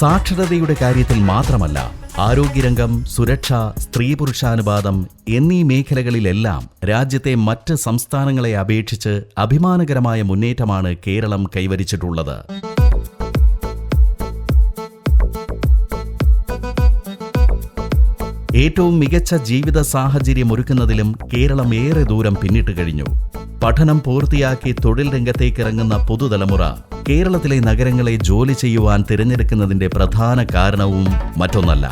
സാക്ഷരതയുടെ കാര്യത്തിൽ മാത്രമല്ല ആരോഗ്യരംഗം സുരക്ഷ സ്ത്രീ പുരുഷാനുപാതം എന്നീ മേഖലകളിലെല്ലാം രാജ്യത്തെ മറ്റ് സംസ്ഥാനങ്ങളെ അപേക്ഷിച്ച് അഭിമാനകരമായ മുന്നേറ്റമാണ് കേരളം കൈവരിച്ചിട്ടുള്ളത്. ഏറ്റവും മികച്ച ജീവിത സാഹചര്യമൊരുക്കുന്നതിലും കേരളം ഏറെ ദൂരം പിന്നിട്ട് കഴിഞ്ഞു. പഠനം പൂർത്തിയാക്കി തൊഴിൽ രംഗത്തേക്കിറങ്ങുന്ന പുതുതലമുറ കേരളത്തിലെ നഗരങ്ങളെ ജോലി ചെയ്യുവാൻ തിരഞ്ഞെടുക്കുന്നതിന്റെ പ്രധാന കാരണവും മറ്റൊന്നല്ല.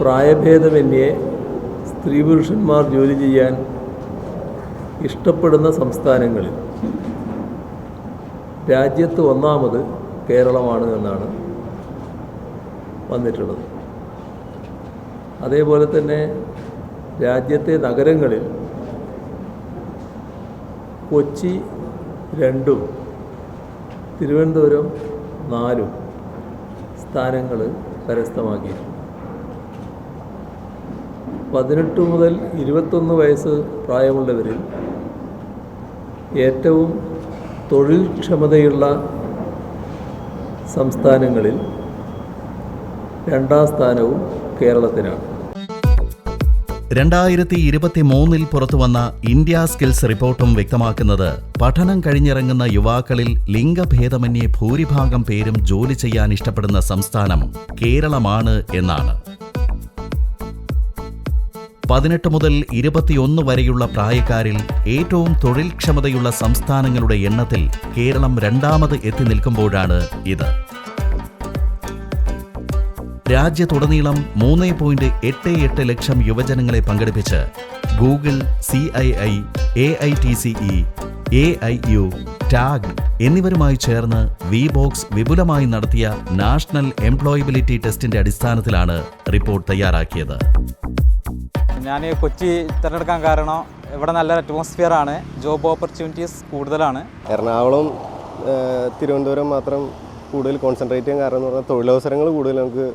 പ്രായഭേദമന്യേ സ്ത്രീ പുരുഷന്മാർ ജോലി ചെയ്യാൻ ഇഷ്ടപ്പെടുന്ന സംസ്ഥാനങ്ങളിൽ രാജ്യത്ത് ഒന്നാമത് കേരളമാണ് എന്നാണ് വന്നിട്ടുള്ളത്. അതേപോലെ തന്നെ രാജ്യത്തെ നഗരങ്ങളിൽ കൊച്ചി രണ്ടും തിരുവനന്തപുരം നാലും സ്ഥാനങ്ങൾ കരസ്ഥമാക്കി പതിനെട്ട് മുതൽ ഇരുപത്തൊന്ന് വയസ്സ് പ്രായമുള്ളവരിൽ ഏറ്റവും തൊഴിൽ ക്ഷമതയുള്ള സംസ്ഥാനങ്ങളിൽ രണ്ടാം സ്ഥാനവും കേരളത്തിനാണ്. രണ്ടായിരത്തി ഇരുപത്തി മൂന്നിൽ പുറത്തുവന്ന ഇന്ത്യ സ്കിൽസ് റിപ്പോർട്ടും വ്യക്തമാക്കുന്നത് പഠനം കഴിഞ്ഞിറങ്ങുന്ന യുവാക്കളിൽ ലിംഗഭേദമന്യേ ഭൂരിഭാഗം പേരും ജോലി ചെയ്യാൻ ഇഷ്ടപ്പെടുന്ന സംസ്ഥാനം കേരളമാണ് എന്നാണ്. പതിനെട്ട് മുതൽ ഇരുപത്തിയൊന്ന് വരെയുള്ള പ്രായക്കാരിൽ ഏറ്റവും തൊഴിൽക്ഷമതയുള്ള സംസ്ഥാനങ്ങളുടെ എണ്ണത്തിൽ കേരളം രണ്ടാമത് എത്തി നിൽക്കുമ്പോഴാണ് ഇത്. രാജ്യത്തുടനീളം മൂന്ന് പോയിന്റ് എട്ട് എട്ട് ലക്ഷം യുവജനങ്ങളെ പങ്കെടുപ്പിച്ച് Google C I I A I T CE A I U TAG എന്നിവരുമായി ചേർന്ന് വി ബോക്സ് വിപുലമായി നടത്തിയ നാഷണൽ എംപ്ലോയബിലിറ്റി ടെസ്റ്റിന്റെ അടിസ്ഥാനത്തിലാണ് റിപ്പോർട്ട് തയ്യാറാക്കിയത്. ഞാൻ കൊച്ചി തിരഞ്ഞെടുക്കാൻ കാരണം ഇവിടെ നല്ല അറ്റ്മോസ്ഫിയർ ആണ്. ജോബ് ഓപ്പർച്യൂണിറ്റീസ് കൂടുതലാണ്. എറണാകുളം തിരുവനന്തപുരം മാത്രം കൂടുതൽ കോൺസെൻട്രേറ്റ് ചെയ്യാൻ കാരണം എന്ന് പറഞ്ഞാൽ തൊഴിലവസരങ്ങൾ കൂടുതൽ നമുക്ക്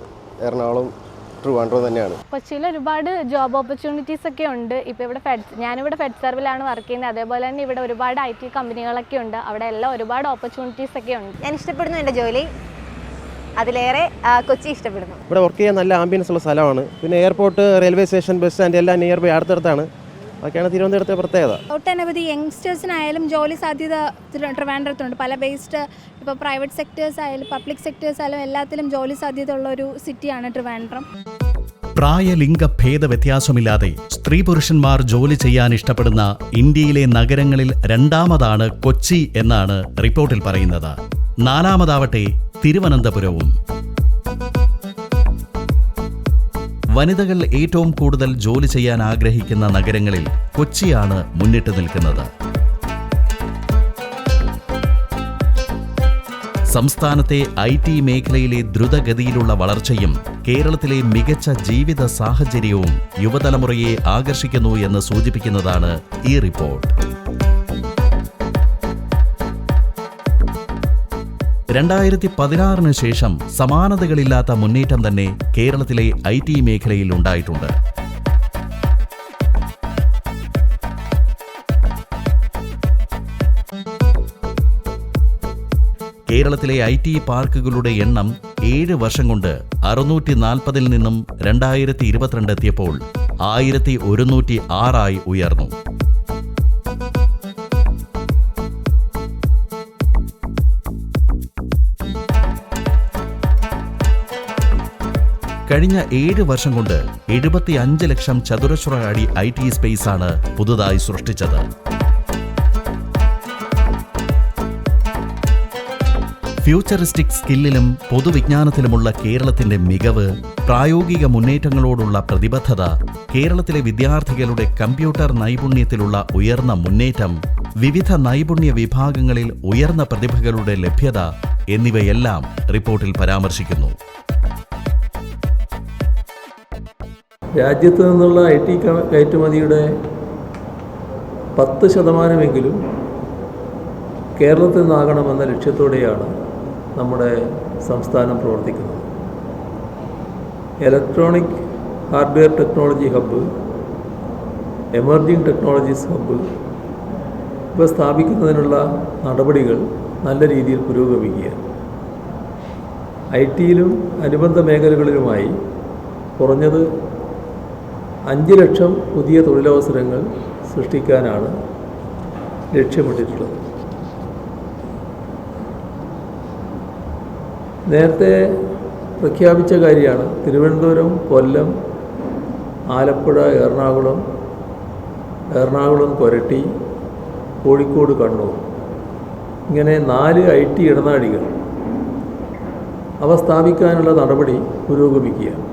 എറണാകുളം ട്രിവാൻഡ്രം തന്നെയാണ്. കൊച്ചിയിൽ ഒരുപാട് ജോബ് ഓപ്പർച്യൂണിറ്റീസ് ഒക്കെ ഉണ്ട്. ഇപ്പോൾ ഇവിടെ ഫെഡ് ഞാനിവിടെ ഫെഡ് സർവിലാണ് വർക്ക് ചെയ്യുന്നത്. അതേപോലെ തന്നെ ഇവിടെ ഒരുപാട് ഐ ടി കമ്പനികളൊക്കെ ഉണ്ട്. അവിടെ എല്ലാം ഒരുപാട് ഓപ്പർച്യൂണിറ്റീസ് ഒക്കെ ഉണ്ട്. ഞാൻ ഇഷ്ടപ്പെടുന്നു എന്റെ ജോലി. അതിലേറെ കൊച്ചി ഇഷ്ടപ്പെടുന്നു. ഇവിടെ വർക്ക് ചെയ്യാൻ നല്ല ആംബിയൻസ് ഉള്ള സ്ഥലമാണ്. പിന്നെ airport railway station bus stand എല്ലാം നിയർ ബൈ അടുത്തടുത്താണ്. അതൊക്കെയാണ് തിരുവനന്തപുരത്തെ പ്രത്യേകത. ഒട്ടനവധി യങ്സ്റ്റേഴ്സിനായാലും ജോലി സാധ്യത ട്രിവാൻഡ്രത്തുണ്ട്. പല ബേസ്ഡ് ഇപ്പോൾ പ്രൈവറ്റ് സെക്ടേഴ്സ് ആയാലും പബ്ലിക് സെക്ടേഴ്സ് ആയാലും എല്ലാത്തിലും ജോലി സാധ്യത ഉള്ള ഒരു സിറ്റിയാണ് ട്രിവാൻഡ്രം. പ്രായലിംഗ ഭേദ വ്യത്യാസമില്ലാതെ സ്ത്രീ പുരുഷന്മാർ ജോലി ചെയ്യാൻ ഇഷ്ടപ്പെടുന്ന ഇന്ത്യയിലെ നഗരങ്ങളിൽ രണ്ടാമതാണ് കൊച്ചി എന്നാണ് റിപ്പോർട്ടിൽ പറയുന്നത്. നാലാമതാവട്ടെ തിരുവനന്തപുരവും. വനിതകൾ ഏറ്റവും കൂടുതൽ ജോലി ചെയ്യാൻ ആഗ്രഹിക്കുന്ന നഗരങ്ങളിൽ കൊച്ചിയാണ് മുന്നിട്ട് നിൽക്കുന്നത്. സംസ്ഥാനത്തെ ഐ ടി മേഖലയിലെ ദ്രുതഗതിയിലുള്ള വളർച്ചയും കേരളത്തിലെ മികച്ച ജീവിത സാഹചര്യവും യുവതലമുറയെ ആകർഷിക്കുന്നു എന്ന് സൂചിപ്പിക്കുന്നതാണ് ഈ റിപ്പോർട്ട്. രണ്ടായിരത്തി പതിനാറിന് ശേഷം സമാനതകളില്ലാത്ത മുന്നേറ്റം തന്നെ കേരളത്തിലെ ഐ ടി മേഖലയിൽ ഉണ്ടായിട്ടുണ്ട്. കേരളത്തിലെ ഐ ടി പാർക്കുകളുടെ എണ്ണം ഏഴ് വർഷം കൊണ്ട് അറുന്നൂറ്റി നാൽപ്പതിൽ നിന്നും രണ്ടായിരത്തി ഇരുപത്തിരണ്ട് എത്തിയപ്പോൾ ആയിരത്തി ഒരുന്നൂറ്റി ആറായി ഉയർന്നു. കഴിഞ്ഞ ഏഴ് വർഷം കൊണ്ട് എഴുപത്തി അഞ്ച് ലക്ഷം ചതുരശ്ര അടി ഐ ടി ആണ് പുതുതായി സൃഷ്ടിച്ചത്. ഫ്യൂച്ചറിസ്റ്റിക് സ്കില്ലിലും പൊതുവിജ്ഞാനത്തിലുമുള്ള കേരളത്തിന്റെ മികവ് പ്രായോഗിക മുന്നേറ്റങ്ങളോടുള്ള പ്രതിബദ്ധത കേരളത്തിലെ വിദ്യാർത്ഥികളുടെ കമ്പ്യൂട്ടർ നൈപുണ്യത്തിലുള്ള ഉയർന്ന മുന്നേറ്റം വിവിധ നൈപുണ്യ വിഭാഗങ്ങളിൽ ഉയർന്ന പ്രതിഭകളുടെ ലഭ്യത എന്നിവയെല്ലാം റിപ്പോർട്ടിൽ പരാമർശിക്കുന്നു. രാജ്യത്ത് നിന്നുള്ള ഐ ടി കയറ്റുമതിയുടെ പത്ത് ശതമാനമെങ്കിലും കേരളത്തിൽ നിന്നാകണമെന്ന ലക്ഷ്യത്തോടെയാണ് നമ്മുടെ സംസ്ഥാനം പ്രവർത്തിക്കുന്നത്. Electronic hardware technology hub emerging technologies hub ഇവ സ്ഥാപിക്കുന്നതിനുള്ള നടപടികൾ നല്ല രീതിയിൽ പുരോഗമിക്കുകയാണ് ഐ ടിയിലും അനുബന്ധ മേഖലകളിലുമായി കുറഞ്ഞത് അഞ്ച് ലക്ഷം പുതിയ തൊഴിലവസരങ്ങൾ സൃഷ്ടിക്കാനാണ് ലക്ഷ്യമിട്ടിട്ടുള്ളത്. നേരത്തെ പ്രഖ്യാപിച്ച കാര്യമാണ് തിരുവനന്തപുരം കൊല്ലം ആലപ്പുഴ എറണാകുളം എറണാകുളം കൊരട്ടി കോഴിക്കോട് കണ്ണൂർ. ഇങ്ങനെ നാല് ഐ ടി ഇടനാഴികൾ അവ സ്ഥാപിക്കാനുള്ള നടപടി പുരോഗമിക്കുകയാണ്.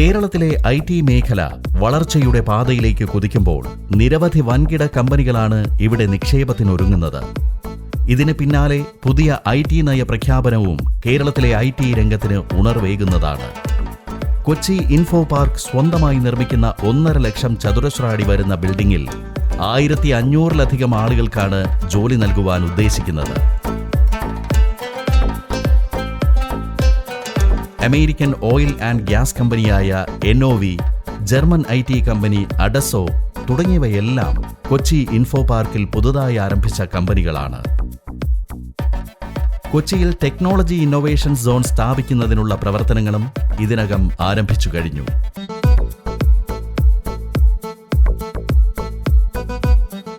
കേരളത്തിലെ ഐ ടി മേഖല വളർച്ചയുടെ പാതയിലേക്ക് കുതിക്കുമ്പോൾ നിരവധി വൻകിട കമ്പനികളാണ് ഇവിടെ നിക്ഷേപത്തിനൊരുങ്ങുന്നത്. ഇതിന് പിന്നാലെ പുതിയ ഐ ടി നയ പ്രഖ്യാപനവും കേരളത്തിലെ ഐ ടി രംഗത്തിന് ഉണർവേകുന്നതാണ്. കൊച്ചി ഇൻഫോ പാർക്ക് സ്വന്തമായി നിർമ്മിക്കുന്ന ഒന്നര ലക്ഷം ചതുരശ്ര അടി വരുന്ന ബിൽഡിംഗിൽ ആയിരത്തി അഞ്ഞൂറിലധികം ആളുകൾക്കാണ് ജോലി നൽകുവാൻ ഉദ്ദേശിക്കുന്നത്. അമേരിക്കൻ ഓയിൽ ആൻഡ് ഗ്യാസ് കമ്പനിയായ NOV German I T company Adesso തുടങ്ങിയവയെല്ലാം കൊച്ചി ഇൻഫോ പാർക്കിൽ പുതുതായി ആരംഭിച്ച കമ്പനികളാണ്. കൊച്ചിയിൽ ടെക്നോളജി ഇന്നൊവേഷൻ സോൺ സ്ഥാപിക്കുന്നതിനുള്ള പ്രവർത്തനങ്ങളും ഇതിനകം ആരംഭിച്ചു കഴിഞ്ഞു.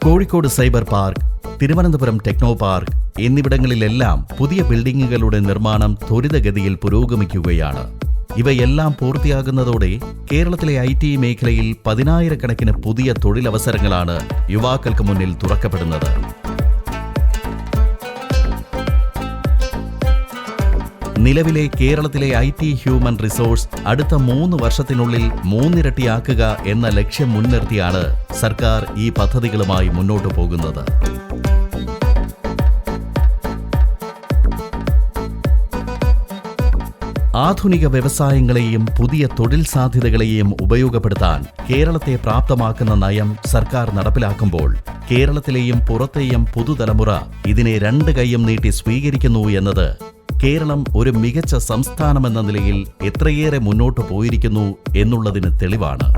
Kozhikode cyber park Thiruvananthapuram techno park എന്നിവിടങ്ങളിലെല്ലാം പുതിയ ബിൽഡിംഗുകളുടെ നിർമ്മാണം ത്വരിതഗതിയിൽ പുരോഗമിക്കുകയാണ്. ഇവയെല്ലാം പൂർത്തിയാകുന്നതോടെ കേരളത്തിലെ ഐ ടി മേഖലയിൽ പതിനായിരക്കണക്കിന് പുതിയ തൊഴിലവസരങ്ങളാണ് യുവാക്കൾക്ക് മുന്നിൽ തുറക്കപ്പെടുന്നത്. നിലവിലെ കേരളത്തിലെ ഐ ടി ഹ്യൂമൻ റിസോഴ്സ് അടുത്ത മൂന്ന് വർഷത്തിനുള്ളിൽ മൂന്നിരട്ടിയാക്കുക എന്ന ലക്ഷ്യം മുൻനിർത്തിയാണ് സർക്കാർ ഈ പദ്ധതികളുമായി മുന്നോട്ടു പോകുന്നത്. ആധുനിക വ്യവസായങ്ങളെയും പുതിയ തൊഴിൽ സാധ്യതകളെയും ഉപയോഗപ്പെടുത്താൻ കേരളത്തെ പ്രാപ്തമാക്കുന്ന നയം സർക്കാർ നടപ്പിലാക്കുമ്പോൾ കേരളത്തിലെയും പുറത്തെയും പുതുതലമുറ ഇതിനെ രണ്ട് കൈയും നീട്ടി സ്വീകരിക്കുന്നു എന്നത് കേരളം ഒരു മികച്ച സംസ്ഥാനമെന്ന നിലയിൽ എത്രയേറെ മുന്നോട്ടു പോയിരിക്കുന്നു എന്നുള്ളതിന് തെളിവാണ്.